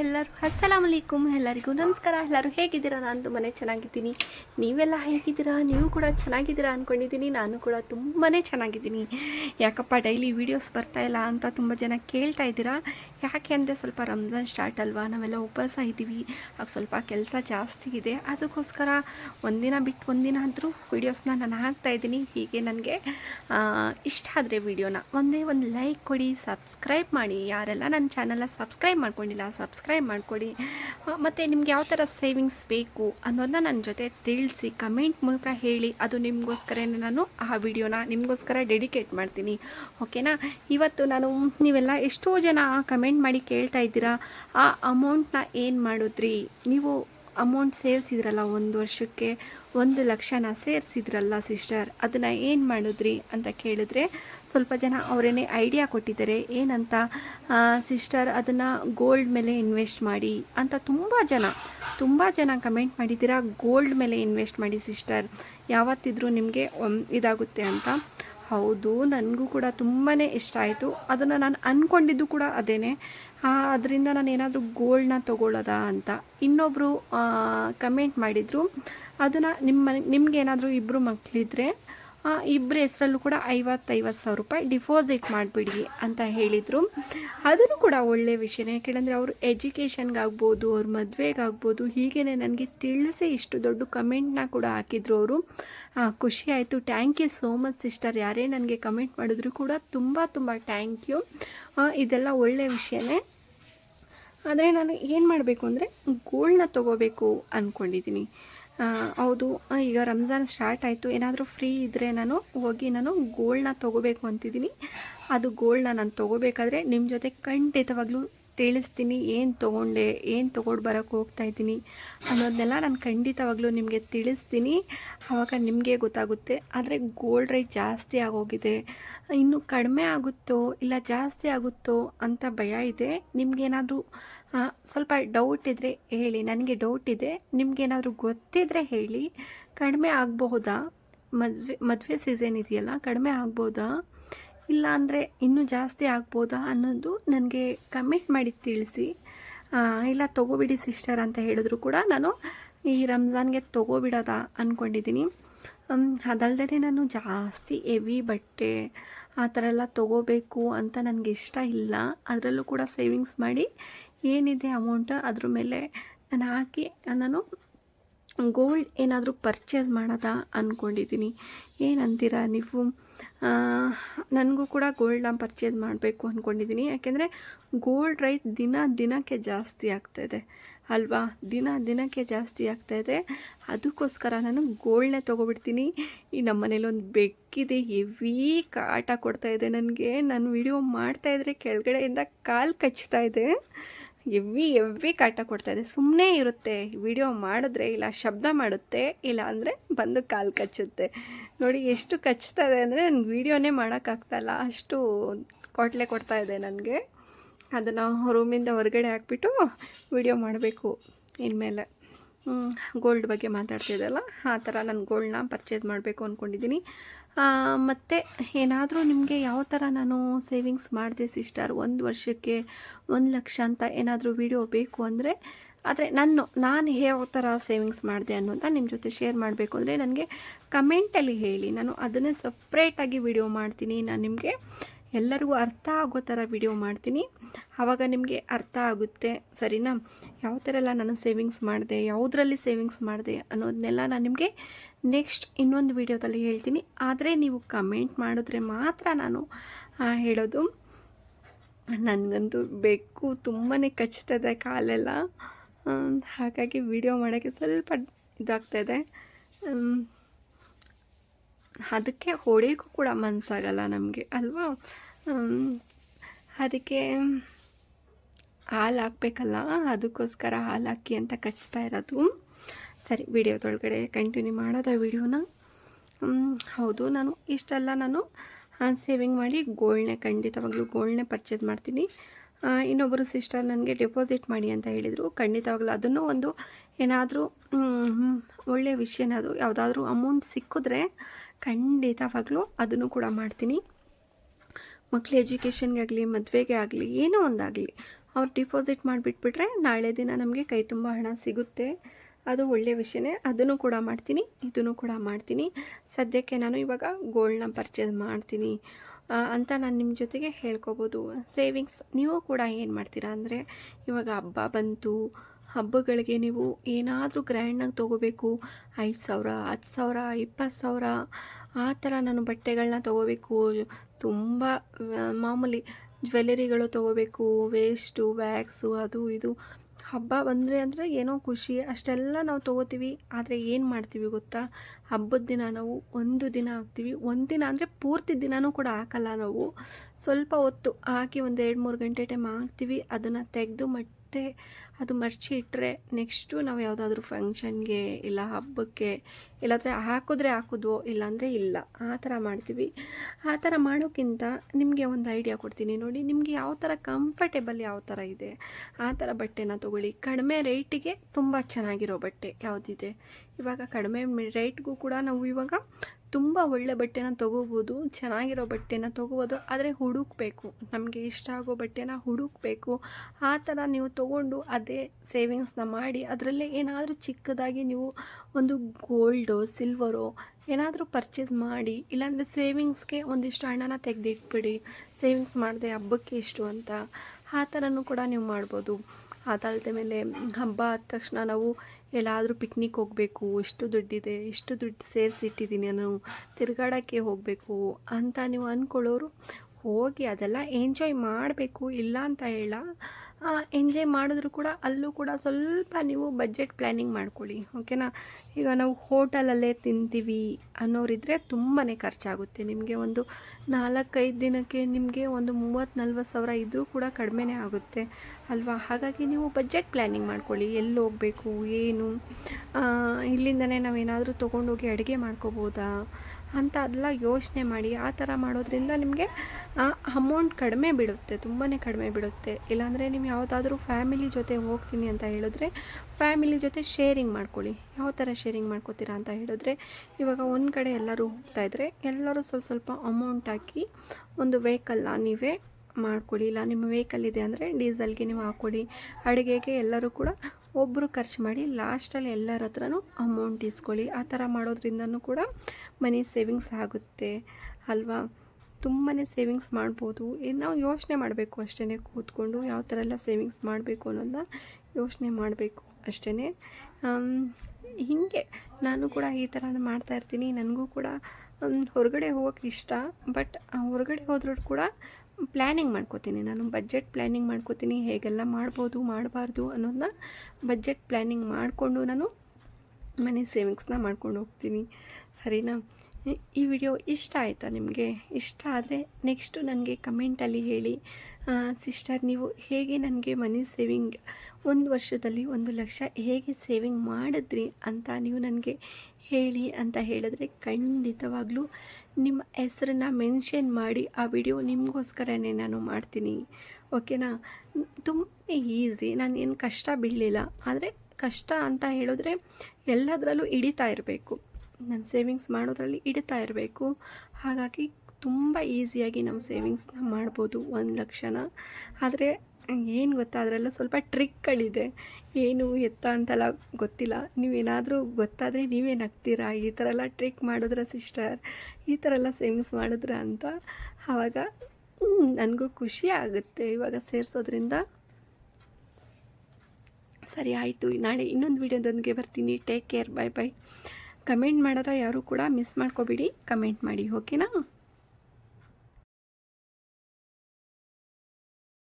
ಎಲ್ಲರೂ ಅಸ್ಸಲಾಮ್ ಅಲೈಕುಮ್ ಎಲ್ಲರಿಗೂ ನಮಸ್ಕಾರ. ಎಲ್ಲರೂ ಹೇಗಿದ್ದೀರಾ? ನಾನು ತುಂಬಾ ಚೆನ್ನಾಗಿದ್ದೀನಿ. ನೀವೆಲ್ಲ ಹೇಗಿದ್ದೀರಾ? ನೀವು ಕೂಡ ಚೆನ್ನಾಗಿದ್ದೀರಾ ಅಂದ್ಕೊಂಡಿದ್ದೀನಿ ನಾನು ಕೂಡ ತುಂಬಾ ಚೆನ್ನಾಗಿದ್ದೀನಿ. ಯಾಕಪ್ಪ, ಡೈಲಿ ವೀಡಿಯೋಸ್ ಬರ್ತಾ ಇಲ್ಲ ಅಂತ ತುಂಬ ಜನ ಕೇಳ್ತಾ ಇದ್ದೀರಾ? ಯಾಕೆ ಅಂದರೆ ಸ್ವಲ್ಪ ರಂಜಾನ್ ಸ್ಟಾರ್ಟ್ ಅಲ್ವಾ? ನಾವೆಲ್ಲ ಉಪವಾಸ ಇದ್ದೀವಿ. ಆಗ ಸ್ವಲ್ಪ ಕೆಲಸ ಜಾಸ್ತಿ ಇದೆ. ಅದಕ್ಕೋಸ್ಕರ ಒಂದಿನ ಬಿಟ್ಟು ಒಂದಿನ ಅಂದರೂ ವೀಡಿಯೋಸ್ನ ನಾನು ಹಾಕ್ತಾ ಇದ್ದೀನಿ. ಹೀಗೆ ನನಗೆ ಇಷ್ಟ ಆದರೆ ವೀಡಿಯೋನ. ಒಂದೇ ಒಂದು ಲೈಕ್ ಕೊಡಿ, ಸಬ್ಸ್ಕ್ರೈಬ್ ಮಾಡಿ. ಯಾರೆಲ್ಲ ನನ್ನ ಚಾನಲ್ನ ಸಬ್ಸ್ಕ್ರೈಬ್ ಮಾಡ್ಕೊಂಡಿಲ್ಲ, ಸಬ್ಸ್ಕ್ರೈಬ್ ಮಾಡಿಕೊಡಿ. ಮತ್ತು ನಿಮ್ಗೆ ಯಾವ ಥರ ಸೇವಿಂಗ್ಸ್ ಬೇಕು ಅನ್ನೋದನ್ನ ನನ್ನ ಜೊತೆ ತಿಳಿಸಿ ಕಮೆಂಟ್ ಮೂಲಕ ಹೇಳಿ. ಅದು ನಿಮಗೋಸ್ಕರನೇ ನಾನು ಆ ವಿಡಿಯೋನ ನಿಮಗೋಸ್ಕರ ಡೆಡಿಕೇಟ್ ಮಾಡ್ತೀನಿ. ಓಕೆನಾ ಇವತ್ತು ನಾನು ನೀವೆಲ್ಲ ಎಷ್ಟೋ ಜನ ಕಮೆಂಟ್ ಮಾಡಿ ಕೇಳ್ತಾ ಇದ್ದೀರಾ. ಆ ಅಮೌಂಟ್ನ ಏನು ಮಾಡಿದ್ರಿ? ನೀವು ಅಮೌಂಟ್ ಸೇರಿಸಿದ್ರಲ್ಲ, ಒಂದು ವರ್ಷಕ್ಕೆ ಒಂದು ಲಕ್ಷನ ಸೇರಿಸಿದ್ರಲ್ಲ ಸಿಸ್ಟರ್ ಅದನ್ನು ಏನು ಮಾಡಿದ್ರಿ ಅಂತ ಕೇಳಿದ್ರೆ, ಸ್ವಲ್ಪ ಜನ ಅವರೇನೆ ಐಡಿಯಾ ಕೊಟ್ಟಿದ್ದಾರೆ, ಏನಂತ ಸಿಸ್ಟರ್ ಅದನ್ನು ಗೋಲ್ಡ್ ಮೇಲೆ ಇನ್ವೆಸ್ಟ್ ಮಾಡಿ ಅಂತ ತುಂಬ ಜನ ತುಂಬ ಜನ ಕಮೆಂಟ್ ಮಾಡಿದ್ದೀರಾ ಗೋಲ್ಡ್ ಮೇಲೆ ಇನ್ವೆಸ್ಟ್ ಮಾಡಿ ಸಿಸ್ಟರ್ ಯಾವತ್ತಿದ್ರೂ ನಿಮಗೆ ಇದಾಗುತ್ತೆ ಅಂತ. ಹೌದು, ನನಗೂ ಕೂಡ ತುಂಬಾ ಇಷ್ಟ ಆಯಿತು. ಅದನ್ನು ನಾನು ಅಂದ್ಕೊಂಡಿದ್ದು ಕೂಡ ಅದೇನೆ. ಅದರಿಂದ ನಾನು ಏನಾದರೂ ಗೋಲ್ಡ್ನ ತೊಗೊಳ್ಳೋದಾ ಅಂತ. ಇನ್ನೊಬ್ಬರು ಕಮೆಂಟ್ ಮಾಡಿದರು. ಅದನ್ನು ನಿಮ್ಮ ನಿಮ್ಗೆ ಏನಾದರೂ ಇಬ್ಬರು ಮಕ್ಕಳಿದ್ರೆ ಇಬ್ಬರ ಹೆಸರಲ್ಲೂ ಕೂಡ ಐವತ್ತೈವತ್ತು ಸಾವಿರ ರೂಪಾಯಿ ಡಿಪಾಸಿಟ್ ಮಾಡಿಬಿಡಿ ಅಂತ ಹೇಳಿದರು. ಅದನ್ನು ಕೂಡ ಒಳ್ಳೆಯ ವಿಷಯನೇ. ಯಾಕೆಂದರೆ ಅವರು ಎಜುಕೇಷನ್ಗಾಗ್ಬೋದು ಅವ್ರ ಮದುವೆಗಾಗ್ಬೋದು ಹೀಗೇ ನನಗೆ ತಿಳಿಸಿ ಇಷ್ಟು ದೊಡ್ಡ ಕಮೆಂಟ್ನ ಕೂಡ ಹಾಕಿದ್ರು ಅವರು. ಖುಷಿ ಆಯಿತು. Thank you so much sister ಯಾರೇ ನನಗೆ ಕಮೆಂಟ್ ಮಾಡಿದ್ರು ಕೂಡ ತುಂಬ ತುಂಬ ಥ್ಯಾಂಕ್ ಯು ಇದೆಲ್ಲ ಒಳ್ಳೆಯ ವಿಷಯನೇ. ಆದರೆ ನಾನು ಏನು ಮಾಡಬೇಕು ಅಂದರೆ ಗೋಲ್ಡ್ನ ತೊಗೋಬೇಕು ಅಂದ್ಕೊಂಡಿದ್ದೀನಿ ಹೌದು. ಈಗ ರಂಜಾನ್ ಸ್ಟಾರ್ಟ್ ಆಯಿತು. ಏನಾದರೂ ಫ್ರೀ ಇದ್ದರೆ ನಾನು ಹೋಗಿ ನಾನು ಗೋಲ್ಡ್ನ ತೊಗೋಬೇಕು ಅಂತಿದ್ದೀನಿ. ಅದು ಗೋಲ್ಡ್ನ ನಾನು ತೊಗೋಬೇಕಾದ್ರೆ ನಿಮ್ಮ ಜೊತೆ ಖಂಡಿತವಾಗ್ಲೂ ತಿಳಿಸ್ತೀನಿ. ಏನು ತೊಗೊಂಡೆ, ಏನು ತೊಗೊಂಡು ಬರೋಕ್ಕೆ ಹೋಗ್ತಾ ಇದ್ದೀನಿ ಅನ್ನೋದನ್ನೆಲ್ಲ ನಾನು ಖಂಡಿತವಾಗ್ಲೂ ನಿಮಗೆ ತಿಳಿಸ್ತೀನಿ. ಆವಾಗ ನಿಮಗೆ ಗೊತ್ತಾಗುತ್ತೆ. ಆದರೆ ಗೋಲ್ಡ್ ರೇಟ್ ಜಾಸ್ತಿ ಆಗೋಗಿದೆ. ಇನ್ನು ಕಡಿಮೆ ಆಗುತ್ತೋ ಇಲ್ಲ ಜಾಸ್ತಿ ಆಗುತ್ತೋ ಅಂತ ಭಯ ಇದೆ. ನಿಮಗೇನಾದರೂ ಸ್ವಲ್ಪ ಡೌಟ್ ಇದ್ದರೆ ಹೇಳಿ, ನನಗೆ ಡೌಟ್ ಇದೆ, ನಿಮಗೇನಾದರೂ ಗೊತ್ತಿದ್ದರೆ ಹೇಳಿ. ಕಡಿಮೆ ಆಗಬಹುದಾ? ಮದುವೆ ಮದುವೆ ಸೀಸನ್ ಇದೆಯಲ್ಲ, ಕಡಿಮೆ ಆಗ್ಬೋದಾ ಇಲ್ಲ ಅಂದರೆ ಇನ್ನೂ ಜಾಸ್ತಿ ಆಗ್ಬೋದಾ ಅನ್ನೋದು ನನಗೆ ಕಮೆಂಟ್ ಮಾಡಿ ತಿಳಿಸಿ. ಇಲ್ಲ ತೊಗೋಬಿಡಿ ಸಿಸ್ಟರ್ ಅಂತ ಹೇಳಿದ್ರು ಕೂಡ ನಾನು ಈ ರಂಜಾನ್ಗೆ ತೊಗೋಬಿಡೋದ ಅಂದ್ಕೊಂಡಿದ್ದೀನಿ ಅದಲ್ಲದೆ ನಾನು ಜಾಸ್ತಿ ಹೆವಿ ಬಟ್ಟೆ ಆ ಥರ ಎಲ್ಲ ತೊಗೋಬೇಕು ಅಂತ ನನಗೆ ಇಷ್ಟ ಇಲ್ಲ. ಅದರಲ್ಲೂ ಕೂಡ ಸೇವಿಂಗ್ಸ್ ಮಾಡಿ ಏನಿದೆ ಅಮೌಂಟ್ ಅದ್ರ ಮೇಲೆ ನಾನು ಹಾಕಿ, ನಾನು ಗೋಲ್ಡ್ ಏನಾದರೂ ಪರ್ಚೇಸ್ ಮಾಡೋದಾ ಅಂದ್ಕೊಂಡಿದ್ದೀನಿ ಏನಂತೀರಾ ನೀವು? ನನಗೂ ಕೂಡ ಗೋಲ್ಡ್ನ ಪರ್ಚೇಸ್ ಮಾಡಬೇಕು ಅಂದ್ಕೊಂಡಿದ್ದೀನಿ ಯಾಕೆಂದರೆ ಗೋಲ್ಡ್ ರೈಟ್ ದಿನ ದಿನಕ್ಕೆ ಜಾಸ್ತಿ ಆಗ್ತಾಯಿದೆ ಅಲ್ವಾ? ದಿನ ದಿನಕ್ಕೆ ಜಾಸ್ತಿ ಆಗ್ತಾಯಿದೆ ಅದಕ್ಕೋಸ್ಕರ ನಾನು ಗೋಲ್ಡ್ನೇ ತೊಗೊಬಿಡ್ತೀನಿ. ಈ ನಮ್ಮ ಮನೇಲಿ ಒಂದು ಬೆಕ್ಕಿದೆ ಹೆವಿ ಕಾಟ ಕೊಡ್ತಾಯಿದೆ ನನಗೆ. ನಾನು ವಿಡಿಯೋ ಮಾಡ್ತಾಯಿದ್ರೆ ಕೆಳಗಡೆಯಿಂದ ಕಾಲು ಕಚ್ತಾ ಇದೆ. ಎವ್ವಿ ಎವ್ವಿ ಕಾಟ ಇದೆ. ಸುಮ್ಮನೆ ಇರುತ್ತೆ. ವಿಡಿಯೋ ಮಾಡಿದ್ರೆ ಇಲ್ಲ, ಶಬ್ದ ಮಾಡುತ್ತೆ, ಇಲ್ಲ ಅಂದರೆ ಬಂದು ಕಾಲು ಕಚ್ಚುತ್ತೆ. ನೋಡಿ ಎಷ್ಟು ಕಚ್ತಾ ಇದೆ ಅಂದರೆ ನನಗೆ ವೀಡಿಯೋನೇ ಮಾಡೋಕ್ಕಾಗ್ತಾಯಿಲ್ಲ ಅಷ್ಟು ಕೊಟ್ಲೆ ಕೊಡ್ತಾ ಇದೆ ನನಗೆ. ಅದನ್ನು ರೂಮಿಂದ ಹೊರಗಡೆ ಹಾಕ್ಬಿಟ್ಟು ವಿಡಿಯೋ ಮಾಡಬೇಕು ಇನ್ಮೇಲೆ. ಗೋಲ್ಡ್ ಬಗ್ಗೆ ಮಾತಾಡ್ತಿದ್ದಲ್ಲ, ಆ ಥರ ನಾನು ಗೋಲ್ಡ್ನ ಪರ್ಚೇಸ್ ಮಾಡಬೇಕು ಅಂದ್ಕೊಂಡಿದ್ದೀನಿ ಮತ್ತು ಏನಾದರೂ ನಿಮಗೆ ಯಾವ ಥರ ನಾನು ಸೇವಿಂಗ್ಸ್ ಮಾಡಿದೆ ಸಿಸ್ಟರ್ ಒಂದು ವರ್ಷಕ್ಕೆ ಒಂದು ಲಕ್ಷ ಅಂತ ಏನಾದರೂ ವಿಡಿಯೋ ಬೇಕು ಅಂದರೆ, ಆದರೆ ನಾನು ನಾನು ಯಾವ ಥರ ಸೇವಿಂಗ್ಸ್ ಮಾಡಿದೆ ಅನ್ನೋದ ನಿಮ್ಮ ಜೊತೆ ಶೇರ್ ಮಾಡಬೇಕು ಅಂದರೆ ನನಗೆ ಕಮೆಂಟಲ್ಲಿ ಹೇಳಿ. ನಾನು ಅದನ್ನೇ ಸಪ್ರೇಟಾಗಿ ವಿಡಿಯೋ ಮಾಡ್ತೀನಿ. ನಾನು ನಿಮಗೆ ಎಲ್ಲರಿಗೂ ಅರ್ಥ ಆಗೋ ಥರ ವಿಡಿಯೋ ಮಾಡ್ತೀನಿ. ಆವಾಗ ನಿಮಗೆ ಅರ್ಥ ಆಗುತ್ತೆ. ಸರಿನಾ? ಯಾವ ಥರ ಎಲ್ಲ ನಾನು ಸೇವಿಂಗ್ಸ್ ಮಾಡಿದೆ, ಯಾವುದರಲ್ಲಿ ಸೇವಿಂಗ್ಸ್ ಮಾಡಿದೆ ಅನ್ನೋದನ್ನೆಲ್ಲ ನಾನು ನಿಮಗೆ ನೆಕ್ಸ್ಟ್ ಇನ್ನೊಂದು ವಿಡಿಯೋದಲ್ಲಿ ಹೇಳ್ತೀನಿ. ಆದರೆ ನೀವು ಕಮೆಂಟ್ ಮಾಡಿದ್ರೆ ಮಾತ್ರ ನಾನು ಹೇಳೋದು. ನನಗಂತೂ ಬೆಕ್ಕು ತುಂಬಾ ಕಚ್ತದೆ ಕಾಲೆಲ್ಲ. ಹಾಗಾಗಿ ವಿಡಿಯೋ ಮಾಡೋಕ್ಕೆ ಸ್ವಲ್ಪ ಇದಾಗ್ತಾಯಿದೆ ಅದಕ್ಕೆ ಹೊಡೆಯೋಕ್ಕೂ ಕೂಡ ಮನಸ್ಸಾಗಲ್ಲ ನಮಗೆ, ಅಲ್ವಾ? ಅದಕ್ಕೆ ಹಾಲು ಹಾಕ್ಬೇಕಲ್ಲ ಅದಕ್ಕೋಸ್ಕರ ಹಾಲು ಹಾಕಿ ಅಂತ ಕಚ್ತಾ ಇರೋದು. ಸರಿ, ವಿಡಿಯೋದೊಳಗಡೆ ಕಂಟಿನ್ಯೂ ಮಾಡೋದ ವಿಡಿಯೋನ. ಹೌದು, ನಾನು ಇಷ್ಟೆಲ್ಲ ನಾನು ಸೇವಿಂಗ್ ಮಾಡಿ ಗೋಲ್ಡ್ನೇ ಖಂಡಿತವಾಗ್ಲೂ ಗೋಲ್ಡ್ನೇ ಪರ್ಚೇಸ್ ಮಾಡ್ತೀನಿ. ಇನ್ನೊಬ್ಬರು ಸಿಸ್ಟರ್ ನನಗೆ ಡೆಪಾಸಿಟ್ ಮಾಡಿ ಅಂತ ಹೇಳಿದರು. ಖಂಡಿತವಾಗ್ಲೂ ಅದನ್ನು ಒಂದು ಏನಾದರೂ ಒಳ್ಳೆಯ ಅದು, ಯಾವುದಾದ್ರೂ ಅಮೌಂಟ್ ಸಿಕ್ಕಿದ್ರೆ ಖಂಡಿತವಾಗ್ಲೂ ಅದನ್ನು ಕೂಡ ಮಾಡ್ತೀನಿ. ಮಕ್ಳ ಎಜುಕೇಷನ್ಗೆ ಆಗಲಿ, ಮದುವೆಗೆ ಆಗಲಿ, ಏನೋ ಒಂದಾಗಲಿ, ಅವ್ರು ಡಿಪಾಸಿಟ್ ಮಾಡಿಬಿಟ್ಬಿಟ್ರೆ ನಾಳೆ ದಿನ ನಮಗೆ ಕೈ ತುಂಬ ಹಣ ಸಿಗುತ್ತೆ. ಅದು ಒಳ್ಳೆಯ ವಿಷಯನೇ. ಅದನ್ನು ಕೂಡ ಮಾಡ್ತೀನಿ, ಇದನ್ನು ಕೂಡ ಮಾಡ್ತೀನಿ. ಸದ್ಯಕ್ಕೆ ನಾನು ಇವಾಗ ಗೋಲ್ಡ್ನ ಪರ್ಚೇಸ್ ಮಾಡ್ತೀನಿ. ಅಂತ ನಾನು ನಿಮ್ಮ ಜೊತೆಗೆ ಹೇಳ್ಕೊಬೋದು. ಸೇವಿಂಗ್ಸ್ ನೀವು ಕೂಡ ಏನು ಮಾಡ್ತೀರಾ ಅಂದರೆ, ಇವಾಗ ಹಬ್ಬ ಬಂತು. ಹಬ್ಬಗಳಿಗೆ ನೀವು ಏನಾದರೂ ಗ್ರ್ಯಾಂಡಾಗಿ ತೊಗೋಬೇಕು. ಐದು ಸಾವಿರ, ಹತ್ತು ಸಾವಿರ, ಇಪ್ಪತ್ತು ಸಾವಿರ, ಆ ಥರ ನಾನು ಬಟ್ಟೆಗಳನ್ನ ತೊಗೋಬೇಕು. ತುಂಬ ಮಾಮೂಲಿ ಜ್ಯುವೆಲರಿಗಳು ತೊಗೋಬೇಕು, ವೇಸ್ಟು, ವ್ಯಾಕ್ಸು, ಅದು ಇದು. ಹಬ್ಬ ಬಂದರೆ ಅಂದರೆ ಏನೋ ಖುಷಿ, ಅಷ್ಟೆಲ್ಲ ನಾವು ತೊಗೋತೀವಿ, ಆದರೆ ಏನು ಮಾಡ್ತೀವಿ ಗೊತ್ತಾ? ಹಬ್ಬದ ದಿನ ನಾವು ಒಂದು ದಿನ ಹಾಕ್ತೀವಿ. ಒಂದು ದಿನ ಅಂದರೆ ಪೂರ್ತಿ ದಿನವೂ ಕೂಡ ಹಾಕಲ್ಲ ನಾವು. ಸ್ವಲ್ಪ ಹೊತ್ತು ಹಾಕಿ ಒಂದು ಎರಡು ಮೂರು ಗಂಟೆ ಟೈಮ್ ಹಾಕ್ತೀವಿ, ಅದನ್ನು ತೆಗೆದು ಮತ್ತೆ ಅದು ಮರ್ಚಿ ಇಟ್ಟರೆ ನೆಕ್ಸ್ಟು ನಾವು ಯಾವುದಾದ್ರೂ ಫಂಕ್ಷನ್ಗೆ ಇಲ್ಲ ಹಬ್ಬಕ್ಕೆ ಇಲ್ಲಾಂದರೆ ಹಾಕಿದ್ರೆ ಹಾಕಿದ್ವೋ ಇಲ್ಲಾಂದರೆ ಇಲ್ಲ. ಆ ಥರ ಮಾಡ್ತೀವಿ. ಆ ಥರ ಮಾಡೋಕ್ಕಿಂತ ನಿಮಗೆ ಒಂದು ಐಡಿಯಾ ಕೊಡ್ತೀನಿ ನೋಡಿ, ನಿಮಗೆ ಯಾವ ಥರ ಕಂಫರ್ಟೇಬಲ್ ಯಾವ ಥರ ಇದೆ, ಆ ಥರ ಬಟ್ಟೆನ ತೊಗೊಳ್ಳಿ. ಕಡಿಮೆ ರೇಟಿಗೆ ತುಂಬ ಚೆನ್ನಾಗಿರೋ ಬಟ್ಟೆ ಯಾವುದಿದೆ? ಇವಾಗ ಕಡಿಮೆ ರೇಟ್ಗೂ ಕೂಡ ನಾವು ಇವಾಗ ತುಂಬ ಒಳ್ಳೆ ಬಟ್ಟೆನ ತೊಗೋಬೋದು, ಚೆನ್ನಾಗಿರೋ ಬಟ್ಟೆನ ತೊಗೋಬೋದು, ಆದರೆ ಹುಡುಕಬೇಕು. ನಮಗೆ ಇಷ್ಟ ಆಗೋ ಬಟ್ಟೆನ ಹುಡುಕಬೇಕು. ಆ ಥರ ನೀವು ತೊಗೊಂಡು ಅದೇ ಸೇವಿಂಗ್ಸ್ನ ಮಾಡಿ, ಅದರಲ್ಲೇ ಏನಾದರೂ ಚಿಕ್ಕದಾಗಿ ನೀವು ಒಂದು ಗೋಲ್ಡೋ ಸಿಲ್ವರೋ ಏನಾದರೂ ಪರ್ಚೇಸ್ ಮಾಡಿ, ಇಲ್ಲಾಂದರೆ ಸೇವಿಂಗ್ಸ್ಗೆ ಒಂದಿಷ್ಟು ಹಣನ ತೆಗೆದಿಟ್ಬಿಡಿ. ಸೇವಿಂಗ್ಸ್ ಮಾಡಿದೆ ಹಬ್ಬಕ್ಕೆ ಇಷ್ಟು ಅಂತ. ಆ ಥರನೂ ಕೂಡ ನೀವು ಮಾಡ್ಬೋದು. ಅದಲ್ಲದೆ ಮೇಲೆ ಹಬ್ಬ ಆದ ತಕ್ಷಣ ನಾವು ಎಲ್ಲಾದರೂ ಪಿಕ್ನಿಕ್ ಹೋಗಬೇಕು ಇಷ್ಟು ದುಡ್ಡಿದೆ ಇಷ್ಟು ದುಡ್ಡು ಸೇರಿಸಿಟ್ಟಿದ್ದೀನಿ ನಾನು ತಿರುಗಾಡೋಕ್ಕೆ ಹೋಗಬೇಕು ಅಂತ ನೀವು ಅಂದ್ಕೊಳ್ಳೋರು ಹೋಗಿ ಅದೆಲ್ಲ ಎಂಜಾಯ್ ಮಾಡಬೇಕು, ಇಲ್ಲ ಅಂತ ಹೇಳ ಎಂಜಾಯ್ ಮಾಡಿದ್ರು ಕೂಡ ಅಲ್ಲೂ ಕೂಡ ಸ್ವಲ್ಪ ನೀವು ಬಜೆಟ್ ಪ್ಲ್ಯಾನಿಂಗ್ ಮಾಡ್ಕೊಳ್ಳಿ ಓಕೆನಾ ಈಗ ನಾವು ಹೋಟೆಲಲ್ಲೇ ತಿಂತೀವಿ ಅನ್ನೋರಿದ್ರೆ ತುಂಬಾ ಖರ್ಚಾಗುತ್ತೆ. ನಿಮಗೆ ಒಂದು ನಾಲ್ಕೈದು ದಿನಕ್ಕೆ ನಿಮಗೆ ಒಂದು ಮೂವತ್ತು ನಲ್ವತ್ತು ಸಾವಿರ ಇದ್ದರೂ ಕೂಡ ಕಡಿಮೆನೇ ಆಗುತ್ತೆ, ಅಲ್ವಾ? ಹಾಗಾಗಿ ನೀವು ಬಜೆಟ್ ಪ್ಲ್ಯಾನಿಂಗ್ ಮಾಡ್ಕೊಳ್ಳಿ, ಎಲ್ಲಿ ಹೋಗಬೇಕು, ಏನು? ಇಲ್ಲಿಂದನೇ ನಾವೇನಾದರೂ ತೊಗೊಂಡೋಗಿ ಅಡುಗೆ ಮಾಡ್ಕೋಬೋದಾ? ಅಂತ ಅದೆಲ್ಲ ಯೋಚನೆ ಮಾಡಿ, ಆ ಥರ ಮಾಡೋದ್ರಿಂದ ನಿಮಗೆ ಅಮೌಂಟ್ ಕಡಿಮೆ ಬೀಳುತ್ತೆ ತುಂಬಾ ಕಡಿಮೆ ಬೀಳುತ್ತೆ ಇಲ್ಲಾಂದರೆ ನೀವು ಯಾವುದಾದ್ರೂ ಫ್ಯಾಮಿಲಿ ಜೊತೆ ಹೋಗ್ತೀನಿ ಅಂತ ಹೇಳಿದ್ರೆ ಫ್ಯಾಮಿಲಿ ಜೊತೆ ಶೇರಿಂಗ್ ಮಾಡ್ಕೊಳ್ಳಿ. ಯಾವ ಥರ ಶೇರಿಂಗ್ ಮಾಡ್ಕೋತೀರಾ ಅಂತ ಹೇಳಿದ್ರೆ, ಇವಾಗ ಒಂದು ಕಡೆ ಎಲ್ಲರೂ ಹೋಗ್ತಾ ಇದ್ರೆ, ಎಲ್ಲರೂ ಸ್ವಲ್ಪ ಸ್ವಲ್ಪ ಅಮೌಂಟ್ ಹಾಕಿ ಒಂದು ವೆಹಿಕಲ್ನ ನೀವೇ ಮಾಡ್ಕೊಳ್ಳಿ. ಇಲ್ಲ, ನಿಮ್ಮ ವೆಹಿಕಲ್ ಇದೆ ಅಂದರೆ ಡೀಸೆಲ್ಗೆ ನೀವು ಹಾಕ್ಕೊಳ್ಳಿ ಅಡುಗೆಗೆ ಎಲ್ಲರೂ ಕೂಡ ಒಬ್ಬರು ಖರ್ಚು ಮಾಡಿ ಲಾಸ್ಟಲ್ಲಿ ಎಲ್ಲರ ಹತ್ರನೂ ಅಮೌಂಟ್ ಇಸ್ಕೊಳ್ಳಿ. ಆ ಥರ ಮಾಡೋದ್ರಿಂದನೂ ಕೂಡ ಮನಿ ಸೇವಿಂಗ್ಸ್ ಆಗುತ್ತೆ ಅಲ್ವಾ? ತುಂಬಾ ಸೇವಿಂಗ್ಸ್ ಮಾಡ್ಬೋದು. ನಾವು ಯೋಚನೆ ಮಾಡಬೇಕು ಅಷ್ಟೇ ಕೂತ್ಕೊಂಡು ಯಾವ ಥರ ಎಲ್ಲ ಸೇವಿಂಗ್ಸ್ ಮಾಡಬೇಕು ಅನ್ನೋದನ್ನ ಯೋಚನೆ ಮಾಡಬೇಕು ಅಷ್ಟೇ ಹೀಗೆ ನಾನು ಕೂಡ ಈ ಥರ ಮಾಡ್ತಾ ಇರ್ತೀನಿ. ನನಗೂ ಕೂಡ ಹೊರಗಡೆ ಹೋಗೋಕ್ಕೆ ಇಷ್ಟ, ಬಟ್ ಹೊರಗಡೆ ಹೋದ್ರೂ ಕೂಡ ಪ್ಲ್ಯಾನಿಂಗ್ ಮಾಡ್ಕೋತೀನಿ. ನಾನು ಬಜೆಟ್ ಪ್ಲ್ಯಾನಿಂಗ್ ಮಾಡ್ಕೋತೀನಿ. ಹೇಗೆಲ್ಲ ಮಾಡ್ಬೋದು, ಮಾಡಬಾರ್ದು ಅನ್ನೋದನ್ನ ಬಜೆಟ್ ಪ್ಲ್ಯಾನಿಂಗ್ ಮಾಡಿಕೊಂಡು ನಾನು ಮನಿ ಸೇವಿಂಗ್ಸ್ನ ಮಾಡ್ಕೊಂಡು ಹೋಗ್ತೀನಿ. ಸರಿನಾ? ಈ- ವಿಡಿಯೋ ಇಷ್ಟ ಆಯಿತಾ ನಿಮಗೆ? ಇಷ್ಟ ಆದರೆ ನೆಕ್ಸ್ಟು ನನಗೆ ಕಮೆಂಟಲ್ಲಿ ಹೇಳಿ. ಸಿಸ್ಟರ್, ನೀವು ಹೇಗೆ ನನಗೆ ಮನಿ ಸೇವಿಂಗ್, ಒಂದು ವರ್ಷದಲ್ಲಿ ಒಂದು ಲಕ್ಷ ಹೇಗೆ ಸೇವಿಂಗ್ ಮಾಡಿದ್ರಿ ಅಂತ ನೀವು ನನಗೆ ಹೇಳಿ ಅಂತ ಹೇಳಿದ್ರೆ ಖಂಡಿತವಾಗ್ಲೂ ನಿಮ್ಮ ಹೆಸರನ್ನ ಮೆನ್ಷನ್ ಮಾಡಿ ಆ ವಿಡಿಯೋ ನಿಮಗೋಸ್ಕರನೇ ನಾನು ಮಾಡ್ತೀನಿ. ಓಕೆನಾ? ತುಂಬ ಈಸಿ. ನಾನು ಏನು ಕಷ್ಟ ಬೀಳಲಿಲ್ಲ ಆದರೆ ಕಷ್ಟ ಅಂತ ಹೇಳಿದ್ರೆ ಎಲ್ಲದರಲ್ಲೂ ಹಿಡಿತಾ ಇರಬೇಕು. ನಾನು ಸೇವಿಂಗ್ಸ್ ಮಾಡೋದ್ರಲ್ಲಿ ಹಿಡಿತಾ ಇರಬೇಕು. ಹಾಗಾಗಿ ತುಂಬ ಈಸಿಯಾಗಿ ನಾವು ಸೇವಿಂಗ್ಸ್ನ ಮಾಡ್ಬೋದು ಒಂದು ಲಕ್ಷನ. ಆದರೆ ಏನು ಗೊತ್ತಾ? ಅದರೆಲ್ಲ ಸ್ವಲ್ಪ ಟ್ರಿಕ್ಗಳಿದೆ ಏನು ಎತ್ತ ಅಂತೆಲ್ಲ ಗೊತ್ತಿಲ್ಲ. ನೀವೇನಾದರೂ ಗೊತ್ತಾದರೆ ನೀವೇ ನಗ್ತೀರಾ ಈ ಥರ ಎಲ್ಲ ಟ್ರಿಕ್ ಮಾಡಿದ್ರ ಸಿಸ್ಟರ್ ಈ ಥರ ಎಲ್ಲ ಸೇವಿಂಗ್ಸ್ ಮಾಡಿದ್ರ ಅಂತ ಆವಾಗ ನನಗೂ ಖುಷಿ ಆಗುತ್ತೆ ಇವಾಗ ಸೇರಿಸೋದ್ರಿಂದ. ಸರಿ, ಆಯಿತು. ನಾಳೆ ಇನ್ನೊಂದು ವೀಡಿಯೋದೊಂದಿಗೆ ಬರ್ತೀನಿ. Take care bye bye comment ಮಾಡೋದ ಯಾರೂ ಕೂಡ ಮಿಸ್ ಮಾಡ್ಕೋಬೇಡಿ. ಕಮೆಂಟ್ ಮಾಡಿ ಓಕೆನಾ